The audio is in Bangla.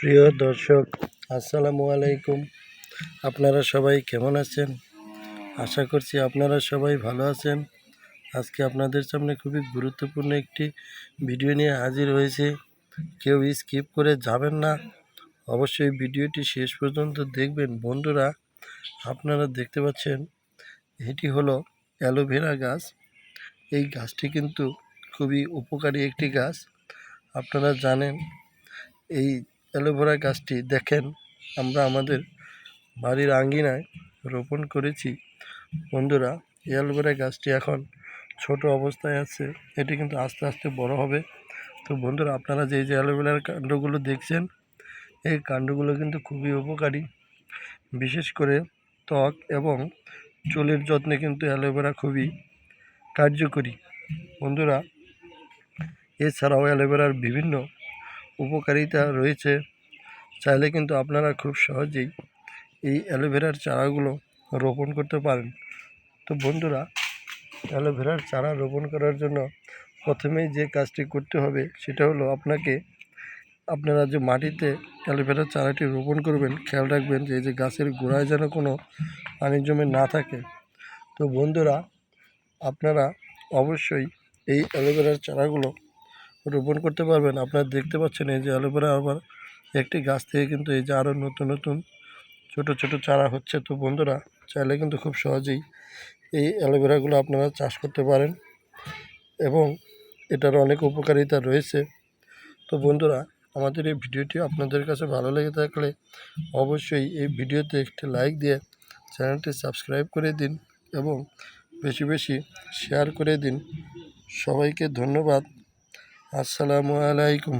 প্রিয় দর্শক, আসসালামু আলাইকুম। আপনারা সবাই কেমন আছেন? আশা করছি আপনারা সবাই ভালো আছেন। আজকে আপনাদের সামনে খুবই গুরুত্বপূর্ণ একটি ভিডিও নিয়ে হাজির হয়েছে। কেউ স্কিপ করে যাবেন না। অবশ্যই ভিডিওটি শেষ পর্যন্ত দেখবেন। বন্ধুরা, আপনারা দেখতে পাচ্ছেন, এটি হলো অ্যালোভেরা গাছ। এই গাছটি কিন্তু খুবই উপকারী একটি গাছ। আপনারা জানেন, এই অ্যালোভেরা গাছটি দেখেন, আমরা আমাদের বাড়ির আঙ্গিনায় রোপণ করেছি। বন্ধুরা, এই অ্যালোভেরা গাছটি এখন ছোট অবস্থায় আছে, এটি কিন্তু আস্তে আস্তে বড় হবে। তো বন্ধুরা, আপনারা যে যে অ্যালোভেরার কাণ্ডগুলো দেখছেন, এই কাণ্ডগুলো কিন্তু খুবই উপকারী। বিশেষ করে ত্বক এবং চুলের যত্নে কিন্তু অ্যালোভেরা খুবই কার্যকরী। বন্ধুরা, এছাড়াও অ্যালোভেরার বিভিন্ন উপকারিতা রয়েছে, চাইলে কিন্তু আপনারা খুব সহজেই এই অ্যালোভেরার চারাগুলো রোপণ করতে পারেন। তো বন্ধুরা, অ্যালোভেরার চারা রোপণ করার জন্য প্রথমেই যে কাজটি করতে হবে সেটা হলো আপনাকে, আপনারা যে মাটিতে অ্যালোভেরার চারাটি রোপণ করবেন, খেয়াল রাখবেন যে এই যে গাছের গোড়ায় যেন কোনো পানি জমে না থাকে। তো বন্ধুরা, আপনারা অবশ্যই এই অ্যালোভেরার চারাগুলো রোপণ করতে পারবেন। আপনারা দেখতে পাচ্ছেন এই যে অ্যালোভেরা আবার একটি গাছ থেকে কিন্তু এই যে আরও নতুন নতুন ছোট ছোট চারা হচ্ছে। তো বন্ধুরা, চাইলে কিন্তু খুব সহজেই এই অ্যালোভেরাগুলো আপনারা চাষ করতে পারেন এবং এটার অনেক উপকারিতা রয়েছে। তো বন্ধুরা, আমাদের এই ভিডিওটি আপনাদের কাছে ভালো লেগে থাকলে অবশ্যই এই ভিডিওতে একটি লাইক দিয়ে চ্যানেলটি সাবস্ক্রাইব করে দিন এবং বেশি বেশি শেয়ার করে দিন। সবাইকে ধন্যবাদ। আসসালামু আলাইকুম।